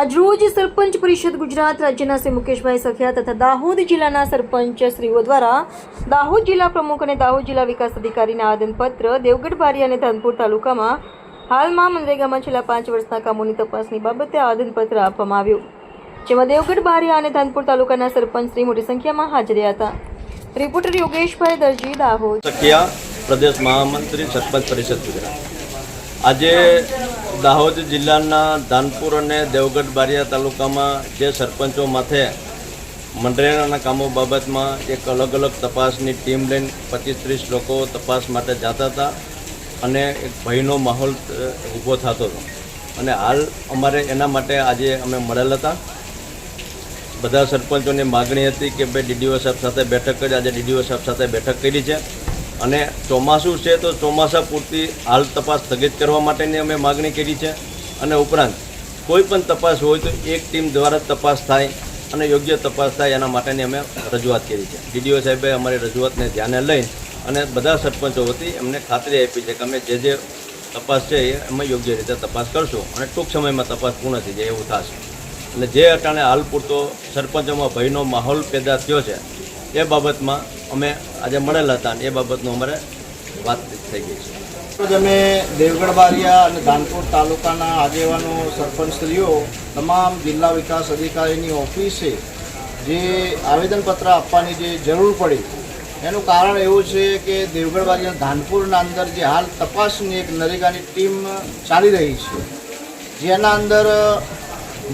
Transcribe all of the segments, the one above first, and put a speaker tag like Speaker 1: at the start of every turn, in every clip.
Speaker 1: આજરોજ સરપંચ પરિષદ ગુજરાત રાજ્યના શ્રી મુકેશભાઈ સખિયા તથા દાહોદ જિલ્લાના સરપંચ શ્રીઓ દ્વારા દાહોદ જિલ્લા પ્રમુખ અને દાહોદ જિલ્લા વિકાસ અધિકારીના આવેદનપત્ર દેવગઢ બારી અને ધાનપુર તાલુકામાં હાલમાં મનરેગામાં છેલ્લા પાંચ વર્ષના કામોની તપાસની બાબતે આવેદનપત્ર આપવામાં આવ્યું. જેમાં દેવગઢ બારિયા અને ધાનપુર તાલુકાના સરપંચ શ્રી મોટી સંખ્યામાં હાજર હતા. રિપોર્ટર યોગેશભાઈ દરજી, દાહોદ.
Speaker 2: પ્રદેશ મહામંત્રી સરપંચ પરિષદ ગુજરાત. આજે દાહોદ જિલ્લાના ધાનપુર અને દેવગઢ બારિયા તાલુકામાં જે સરપંચો માથે મનરેગાના કામો બાબતમાં એક અલગ અલગ તપાસની ટીમ લઈને પચીસ ત્રીસ લોકો તપાસ માટે જતા હતા અને એક ભયનો માહોલ ઊભો થતો હતો. અને હાલ અમારે એના માટે આજે અમે મળેલ હતા. બધા સરપંચોની માગણી હતી કે ભાઈ ડીડીઓ સાહેબ સાથે બેઠક કરી આજે ડીડીઓ સાહેબ સાથે બેઠક કરી છે. અને ચોમાસું છે તો ચોમાસા પૂરતી હાલ તપાસ સ્થગિત કરવા માટેની અમે માગણી કરી છે અને ઉપરાંત કોઈ પણ તપાસ હોય તો એક ટીમ દ્વારા તપાસ થાય અને યોગ્ય તપાસ થાય એના માટેની અમે રજૂઆત કરી છે. ડીડીઓ સાહેબે અમારી રજૂઆતને ધ્યાને લઈ અને બધા સરપંચો વતી એમને ખાતરી આપી છે કે અમે જે જે તપાસ છે એ અમે યોગ્ય રીતે તપાસ કરશું અને ટૂંક સમયમાં તપાસ પૂર્ણ થઈ જાય એવું થશે. અને જે અટાણે હાલ પૂરતો સરપંચોમાં ભયનો માહોલ પેદા થયો છે એ બાબતમાં અમે આજે મળેલા હતા એ બાબતનું અમારે વાત થઈ ગઈ છે.
Speaker 3: રોજ અમે દેવગઢ બારિયા અને ધાનપુર તાલુકાના આગેવાનો, સરપંચશ્રીઓ, તમામ જિલ્લા વિકાસ અધિકારીની ઓફિસે જે આવેદનપત્ર આપવાની જે જરૂર પડી, એનું કારણ એવું છે કે દેવગઢ બારિયા ધાનપુરના અંદર જે હાલ તપાસની એક નરેગાની ટીમ ચાલી રહી છે. જેના અંદર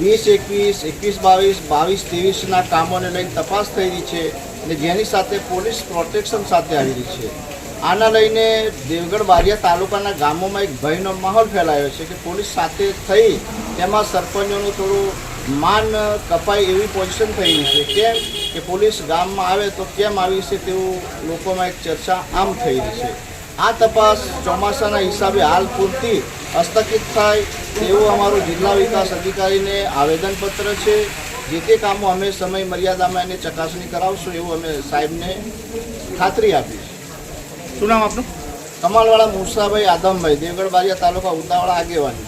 Speaker 3: વીસ, એકવીસ એકવીસ, બાવીસ બાવીસ, ત્રેવીસના કામોને લઈને તપાસ થઈ રહી છે. અને જેની સાથે પોલીસ પ્રોટેક્શન સાથે આવી રહી છે. આના લઈને દેવગઢ બારિયા તાલુકાના ગામોમાં એક ભયનો માહોલ ફેલાયો છે કે પોલીસ સાથે થઈ તેમાં સરપંચોનું થોડું માન કપાય એવી પોઝિશન થઈ છે. કેમ કે પોલીસ ગામમાં આવે તો કેમ આવી છે તેવું લોકોમાં એક ચર્ચા આમ થઈ રહી છે. આ તપાસ ચોમાસાના હિસાબે હાલ પૂરતી હસ્તકિત થાય તેવું અમારું જિલ્લા વિકાસ અધિકારીને આવેદનપત્ર છે. જે તે કામો અમે સમય મર્યાદામાં એને ચકાસણી કરાવશું એવું અમે સાહેબને ખાતરી આપી છે
Speaker 4: શું નામ આપનું?
Speaker 3: કમાલવાળા મુસાભાઈ આદમભાઈ દેવગઢ બારિયા તાલુકા ઉતાવાળા આગેવાની.